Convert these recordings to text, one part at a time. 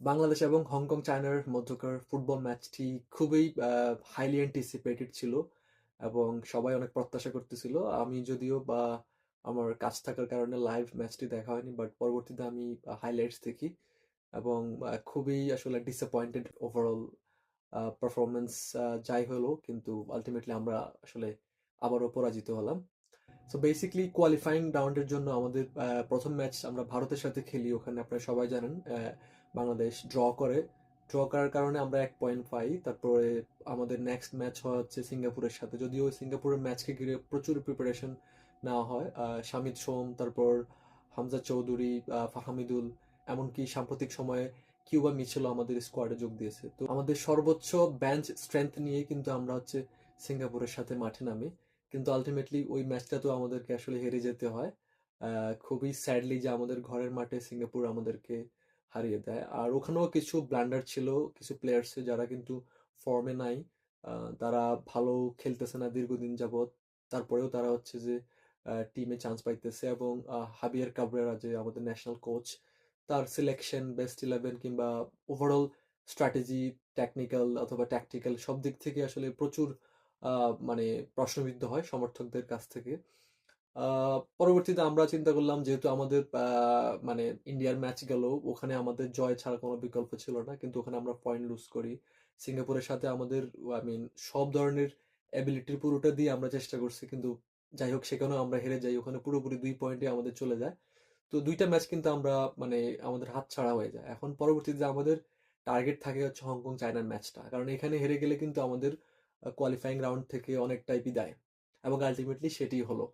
বাংলাদেশ এবং হংকং চায়নার মধ্যকার ফুটবল ম্যাচটি খুবই হাইলি অ্যান্টিসিপেটেড ছিল এবং সবাই অনেক প্রত্যাশা করতেছিল। আমি যদিও বা আমার কাজ থাকার কারণে লাইভ ম্যাচটি দেখা হয়নি বাট পরবর্তীতে আমি হাইলাইটস দেখি এবং খুবই আসলে ডিসঅ্যাপয়েন্টেড ওভারঅল পারফরমেন্স যাই হলো, কিন্তু আলটিমেটলি আমরা আসলে আবারও পরাজিত হলাম। সো বেসিকলি কোয়ালিফাইং রাউন্ডের জন্য আমাদের প্রথম ম্যাচ আমরা ভারতের সাথে খেলি, ওখানে আপনারা সবাই জানেন বাংলাদেশ ড্র করে। ড্র করার কারণে আমরা এক পয়েন্ট পাই। তারপরে আমাদের নেক্সট ম্যাচ হয় হচ্ছে সিঙ্গাপুরের সাথে। যদিও সিঙ্গাপুরের ম্যাচকে ঘিরে প্রচুর প্রিপারেশন নেওয়া হয়। শামিদ সোম, তারপর হামজা চৌধুরী ফাহামিদুল, এমনকি সাম্প্রতিক সময়ে কিউবা মিছিল আমাদের স্কোয়াডে যোগ দিয়েছে। তো আমাদের সর্বোচ্চ বেঞ্চ স্ট্রেংথ নিয়ে কিন্তু আমরা হচ্ছে সিঙ্গাপুরের সাথে মাঠে নামি। কিন্তু আলটিমেটলি ওই ম্যাচটা তো আমাদেরকে আসলে হেরে যেতে হয়। খুবই স্যাডলি যে আমাদের ঘরের মাঠে সিঙ্গাপুর আমাদেরকে হারিয়ে দেয়। আর ওখানেও কিছু ব্লান্ডার ছিল, কিছু প্লেয়ার্স যারা কিন্তু ফর্মে নাই। তারা ভালো খেলতেছে না দীর্ঘদিন যাবৎ। তারপরেও তারা হচ্ছে যে টিমে চান্স পাইতেছে এবং হাবিয়ার কাবরেরা যে আমাদের ন্যাশনাল কোচ তার সিলেকশন বেস্ট ইলেভেন কিংবা ওভারঅল স্ট্র্যাটেজি টেকনিক্যাল অথবা ট্যাকটিক্যাল সব দিক থেকে আসলে প্রচুর মানে প্রশ্নবিদ্ধ হয় সমর্থকদের কাছ থেকে। পরবর্তীতে আমরা চিন্তা করলাম যেহেতু আমাদের মানে ইন্ডিয়ার ম্যাচ গেল, ওখানে আমাদের জয় ছাড়া কোনো বিকল্প ছিল না। কিন্তু ওখানে আমরা পয়েন্ট লুজ করি। সিঙ্গাপুরের সাথে আমাদের আই মিন সব ধরনের অ্যাবিলিটির পুরোটা দিয়ে আমরা চেষ্টা করছি। কিন্তু যাই হোক, সেখানেও আমরা হেরে যাই। ওখানে পুরোপুরি দুই পয়েন্টে আমাদের চলে যায়। তো দুইটা ম্যাচ কিন্তু আমরা মানে আমাদের হাত ছাড়া হয়ে যায়। এখন পরবর্তীতে আমাদের টার্গেট থাকে হচ্ছে হংকং চায়নার ম্যাচটা কারণ এখানে হেরে গেলে কিন্তু আমাদের কোয়ালিফাইং রাউন্ড থেকে অনেকটাই বিদায়। এবং আলটিমেটলি সেটি হলো।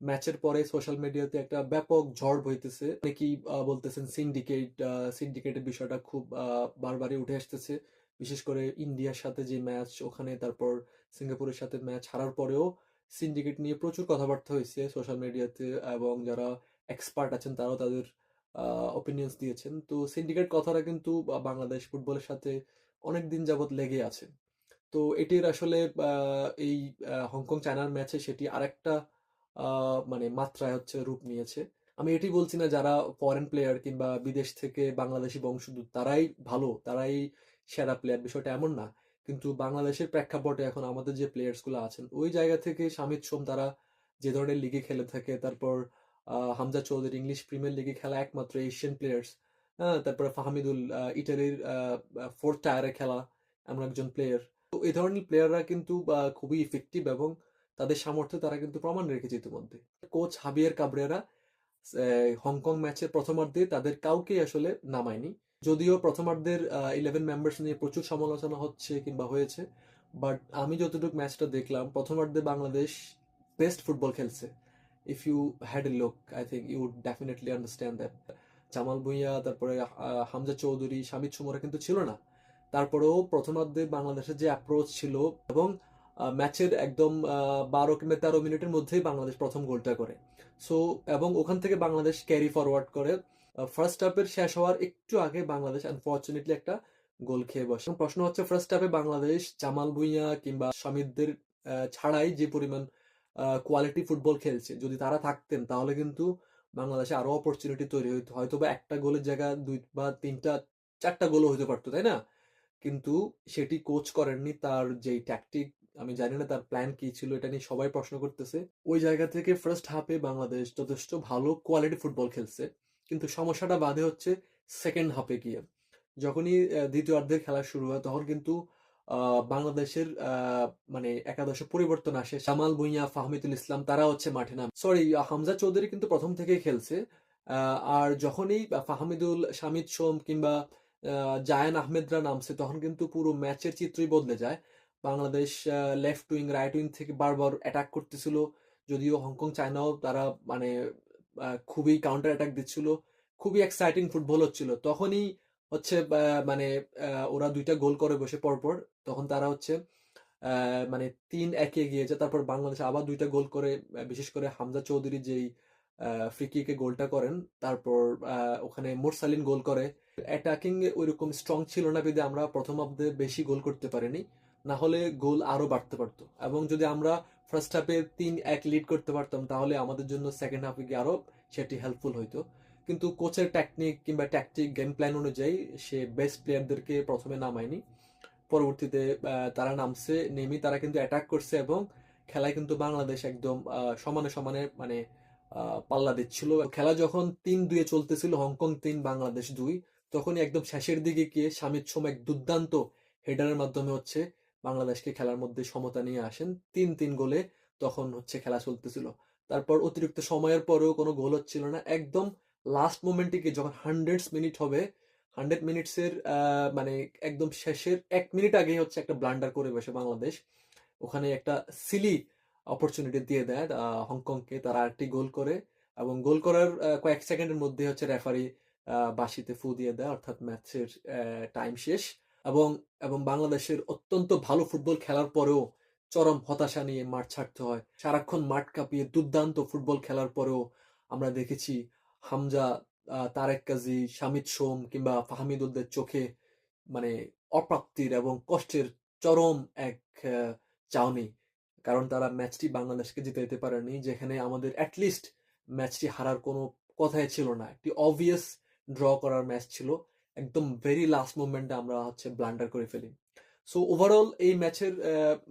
ম্যাচের পরে সোশ্যাল মিডিয়াতে একটা ব্যাপক ঝড় বইতেছে। অনেকেই বলতেছেন সিন্ডিকেট সিন্ডিকেটের বিষয়টা খুব বারবারই উঠে আসতেছে। বিশেষ করে ইন্ডিয়ার সাথে যে ম্যাচ ওখানে, তারপর সিঙ্গাপুরের সাথে ম্যাচ হারার পরেও সিন্ডিকেট নিয়ে প্রচুর কথাবার্তা হয়েছে সোশ্যাল মিডিয়াতে এবং যারা এক্সপার্ট আছেন তারাও তাদের অপিনিয়ন্স দিয়েছেন। তো সিন্ডিকেট কথাটা কিন্তু বাংলাদেশ ফুটবলের সাথে অনেক দিন যাবৎ লেগে আছে। তো এটির আসলে এই হংকং চায়নার ম্যাচে সেটি আরেকটা মানে মাত্রায় হচ্ছে রূপ নিয়েছে। আমি এটি বলছি না যারা ফরেন প্লেয়ার কিংবা বিদেশ থেকে বাংলাদেশি বংশোদ্ভূত, তারাই ভালো, তারাই সেরা প্লেয়ার বিষয়টা এমন না। কিন্তু বাংলাদেশের প্রেক্ষাপটে এখন আমাদের যে প্লেয়ার্সগুলো আছেন, ওই জায়গা থেকে শামিদ সোম তারা যে ধরনের লিগে খেলে থাকে, তারপর হামজা চৌধুরী ইংলিশ প্রিমিয়ার লিগে খেলা একমাত্র এশিয়ান প্লেয়ার্স হ্যাঁ তারপরে ফাহামিদুল ইটালির ফোর্থ টায়ারে খেলা এমন একজন প্লেয়ার তো এই ধরনের প্লেয়াররা কিন্তু খুবই ইফেক্টিভ এবং তাদের সামর্থ্য তারা কিন্তু প্রমাণ রেখেছে ইতিমধ্যে। কোচ হাবিয়ার কাবরেরা হংকং ম্যাচের প্রথমার্ধে তাদের কাউকে আসলে নামায়নি। যদিও প্রথমার্ধের ইলেভেন মেম্বার্স নিয়ে প্রচুর সমালোচনা হচ্ছে কিংবা হয়েছে বাট আমি যতটুকু ম্যাচটা দেখলাম, প্রথমার্ধে বাংলাদেশ বেস্ট ফুটবল খেলছে। If you had a look I think you would definitely understand that Jamal Bhuiyan, তারপরে হামজা চৌধুরী, শামিদ সুমরা কিন্তু ছিল না। তারপরেও প্রথমার্ধে বাংলাদেশের যে অ্যাপ্রোচ ছিল এবং ম্যাচের একদম বারো কিংবা তেরো মিনিটের মধ্যেই বাংলাদেশ প্রথম গোলটা করে। সো এবং ওখান থেকে বাংলাদেশ ক্যারি ফরওয়ার্ড করে। ফার্স্ট হাফের শেষ হওয়ার একটু আগে বাংলাদেশ আনফর্চুনেটলি একটা গোল খেয়ে বসে। প্রশ্ন হচ্ছে ফার্স্ট হাফে বাংলাদেশ জামাল ভুঁইয়া কিংবা আহ, ছাড়াই যে পরিমাণ কোয়ালিটি ফুটবল খেলছে যদি তারা থাকতেন তাহলে কিন্তু বাংলাদেশে আরও অপরচুনিটি তৈরি হইতো। হয়তো বা একটা গোলের জায়গায় দুই বা তিনটা চারটা গোলও হতে পারতো তাই না? কিন্তু সেটি কোচ করেননি তার যেই ট্যাকটিক আমি জানি না তার প্ল্যান কি ছিল, এটা নিয়ে সবাই প্রশ্ন করতেছে। ওই জায়গা থেকে ফার্স্ট হাফে বাংলাদেশ যথেষ্ট ভালো কোয়ালিটি ফুটবল খেলছে, কিন্তু সমস্যাটা বাধে হচ্ছে সেকেন্ড হাফে গিয়ে। যখনই দ্বিতীয়ার্ধের খেলা শুরু হয়, তখন কিন্তু বাংলাদেশের মানে একাদশে পরিবর্তন আসে। জামাল, ভুঁইয়া, ফাহমিদুল ইসলাম, তারা হচ্ছে মাঠে নাম। সরি হামজা চৌধুরী কিন্তু প্রথম থেকেই খেলছে। আর যখনই ফাহমিদুল শামিদ সোম কিংবা জায়ান আহমেদরা নামছে, তখন কিন্তু পুরো ম্যাচের চিত্রই বদলে যায়। Bangladesh left wing right wing থেকে বারবার অ্যাটাক করতেছিল। যদিও হংকং, চায়নাও তারা মানে খুবই কাউন্টার অ্যাটাক দিচ্ছিল। খুবই এক্সাইটিং ফুটবল হচ্ছিল। তখনই হচ্ছে মানে ওরা দুইটা গোল করে বসে পরপর। তখন তারা হচ্ছে মানে তিন একে গিয়েছে। তারপর বাংলাদেশ আবার দুইটা গোল করে বিশেষ করে হামজা চৌধুরী যেই ফ্রি কিকে গোলটা করেন, তারপর ওখানে মোরসালিন গোল করে। অ্যাটাকিং ওইরকম স্ট্রং ছিল না বিধে আমরা প্রথমার্ধে বেশি গোল করতে পারিনি। না হলে গোল আরও বাড়তে পারতো। এবং যদি আমরা ফার্স্ট হাফে তিন এক লিড করতে পারতাম, তাহলে আমাদের জন্য সেকেন্ড হাফে গিয়ে আরও সেটি হেল্পফুল হইতো। কিন্তু কোচের টেকনিক কিংবা ট্যাকটিক গেম প্ল্যান অনুযায়ী সে বেস্ট প্লেয়ারদেরকে প্রথমে নামায়নি। পরবর্তীতে তারা নামছে, নেমে তারা কিন্তু অ্যাটাক করছে এবং খেলায় কিন্তু বাংলাদেশ একদম সমানে সমানে মানে পাল্লা দিচ্ছিল। খেলা যখন তিন দুয়ে চলতেছিল, হংকং তিন, বাংলাদেশ দুই, তখনই একদম শেষের দিকে গিয়ে স্বামীর সোম এক দুর্দান্ত হেডারের মাধ্যমে হচ্ছে বাংলাদেশকে খেলার মধ্যে সমতা নিয়ে আসেন। তিন তিন গোলে তখন হচ্ছে খেলা চলতেছিল। তারপর অতিরিক্ত সময়ের পরেও কোনো গোল হচ্ছিল না। একদম লাস্ট মোমেন্টে গিয়ে যখন হান্ড্রেড মিনিট হবে হান্ড্রেড মিনিটসের মানে একদম শেষের এক মিনিট আগে হচ্ছে একটা ব্লান্ডার করে বসে বাংলাদেশ। ওখানে একটা সিলি অপরচুনিটি দিয়ে দেয় হংকংকে। তারা আরেকটি গোল করে এবং গোল করার কয়েক সেকেন্ডের মধ্যে হচ্ছে রেফারি বাসিতে ফু দিয়ে দেয়। অর্থাৎ ম্যাচের টাইম শেষ। এবং এবং বাংলাদেশের অত্যন্ত ভালো ফুটবল খেলার পরেও চরম হতাশা নিয়ে মাঠ ছাড়তে হয়। সারাক্ষণ মাঠ কাঁপিয়ে দুর্দান্ত ফুটবল খেলার পরেও আমরা দেখেছি হামজা তারেক কাজী, শামিদ সোম কিংবা ফাহমিদুলদের চোখে মানে অপ্রাপ্তির এবং কষ্টের চরম এক চাউনি কারণ তারা ম্যাচটি বাংলাদেশকে জিতে দিতে পারেনি, যেখানে আমাদের অ্যাটলিস্ট ম্যাচটি হারার কোনো কথাই ছিল না। একটি অবভিয়াস ড্র করার ম্যাচ ছিল। একদম ভেরি লাস্ট মোমেন্টে আমরা হচ্ছে ব্লান্ডার করে ফেলি। সো ওভারঅল এই ম্যাচের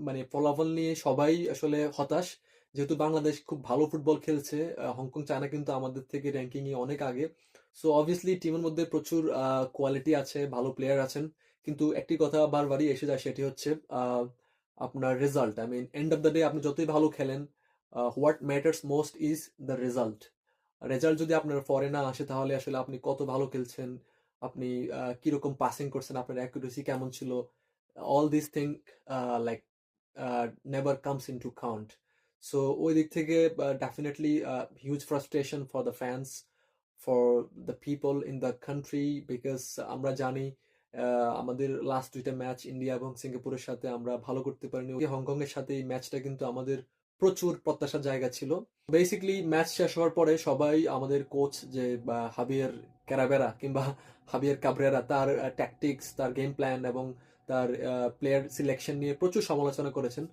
মানে ফলাফল নিয়ে সবাই আসলে হতাশ। যেহেতু বাংলাদেশ খুব ভালো ফুটবল খেলছে হংকং চায়না কিন্তু আমাদের থেকে র্যাঙ্কিং এ অনেক আগে। সো অবভিয়াসলি টিমের মধ্যে প্রচুর কোয়ালিটি আছে, ভালো প্লেয়ার আছেন। কিন্তু একটি কথা বারবারই এসে যায়, সেটি হচ্ছে আপনার result I mean end of the day আপনি যতই ভালো খেলেন what matters most is the result result যদি আপনার পরে না আসে, তাহলে আসলে আপনি কত ভালো খেলছেন আপনি কীরকম পাসিং করছেন, আপনার অ্যাকুরেসি কেমন ছিল? All this thing like never comes in to count so ওই দিক থেকে definitely huge frustration for the fans for the people in the country because আমরা জানি আমাদের লাস্ট দুইটা ম্যাচ ইন্ডিয়া এবং সিঙ্গাপুরের সাথে আমরা ভালো করতে পারিনি। হংকং এর সাথে এই ম্যাচটা কিন্তু আমাদের প্রচুর প্রত্যাশার জায়গা ছিল। বেসিক্যালি ম্যাচ শেষ হওয়ার পরে সবাই আমাদের কোচ যে হাবিয়ার ক্যারাবেরা কিংবা হাবিয়ার কাবরেরা তার ট্যাকটিক্স তার গেম প্ল্যান এবং তার প্লেয়ার সিলেকশন নিয়ে প্রচুর সমালোচনা করেছেন।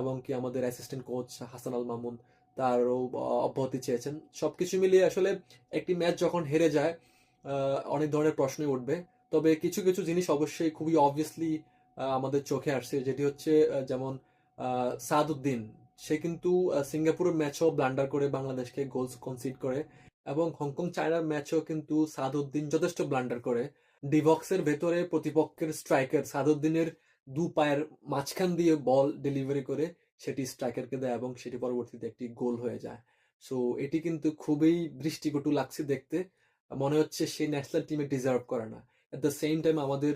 এবং কি আমাদের অ্যাসিস্ট্যান্ট কোচ হাসান আল মামুন তারও অব্যাহতি চেয়েছেন। সবকিছু মিলিয়ে আসলে একটি ম্যাচ যখন হেরে যায় অনেক ধরনের প্রশ্নই উঠবে। তবে কিছু কিছু জিনিস অবশ্যই খুবই অবভিয়াসলি আমাদের চোখে আসছে। যেটি হচ্ছে যেমন আহ, সাদউদ্দিন। সে কিন্তু সিঙ্গাপুরের ম্যাচও ব্লান্ডার করে বাংলাদেশকে গোলস কনসিড করে। এবং হংকং চায়নার ম্যাচও কিন্তু সাদউদ্দিন যথেষ্ট ব্লান্ডার করে। ডিভক্সের ভেতরে প্রতিপক্ষের স্ট্রাইকার সাদউদ্দিনের দু পায়ের মাঝখান দিয়ে বল ডেলিভারি করে সেটি স্ট্রাইকারকে দেয় এবং সেটি পরবর্তীতে একটি গোল হয়ে যায়। সো এটি কিন্তু খুবই দৃষ্টিকটু লাগছে দেখতে। মনে হচ্ছে সে ন্যাশনাল টিমে ডিজার্ভ করে না। এট দ্য সেম টাইম আমাদের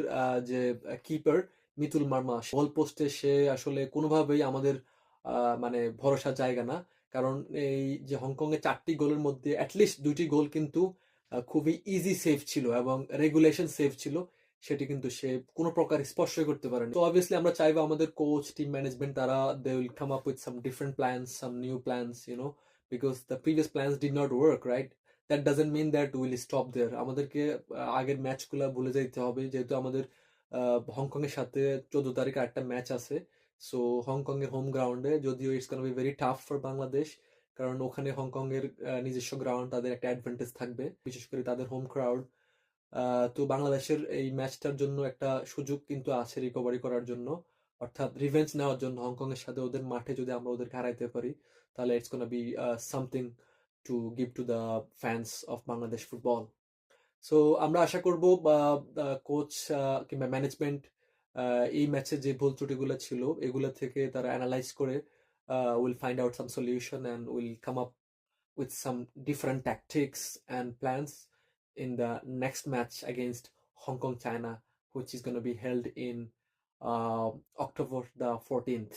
যে কিপার মিতুল মার্মা বল পোস্টে সে আসলে কোনোভাবেই আমাদের মানে ভরসা জায়গা না। কারণ এই যে হংকং এর চারটি গোলের মধ্যে অ্যাটলিস্ট দুইটি গোল কিন্তু খুবই ইজি সেভ ছিল এবং রেগুলেশন সেভ ছিল। সেটি কিন্তু সে কোনো প্রকার স্পর্শ করতে পারেনি। তো অবভিয়াসলি আমরা চাইব আমাদের কোচ টিম ম্যানেজমেন্ট তারা they will come up with some different plans some new plans you know because the previous plans did not work right that doesn't mean that will stop there আমাদেরকে আগের ম্যাচগুলো ভুলে যেতে হবে। যেহেতু আমাদের Hong Kong এর সাথে চোদ্দ তারিখে একটা ম্যাচ আছে। সো হংকং এর হোম গ্রাউন্ডে যদিও it's can be very tough for Bangladesh কারণ ওখানে হংকং এর নিজস্ব গ্রাউন্ড তাদের একটা অ্যাডভান্টেজ থাকবে, বিশেষ করে তাদের হোম ক্রাউড তো বাংলাদেশের এই ম্যাচটার জন্য একটা সুযোগ কিন্তু আছে রিকভারি করার জন্য। অর্থাৎ রিভেঞ্জ নেওয়ার জন্য হংকং এর সাথে ওদের মাঠে যদি আমরা ওদেরকে হারাইতে পারি, তাহলে it's gonna be something to give to the fans of Bangladesh football so আমরা আশা করব কোচ কিংবা ম্যানেজমেন্ট এই ম্যাচের যে ভুল ত্রুটিগুলো ছিল, এগুলো থেকে তারা অ্যানালাইজ করে will find out some solution and will come up with some different tactics and plans in the next match against Hong Kong China which is gonna be held in October the fourteenth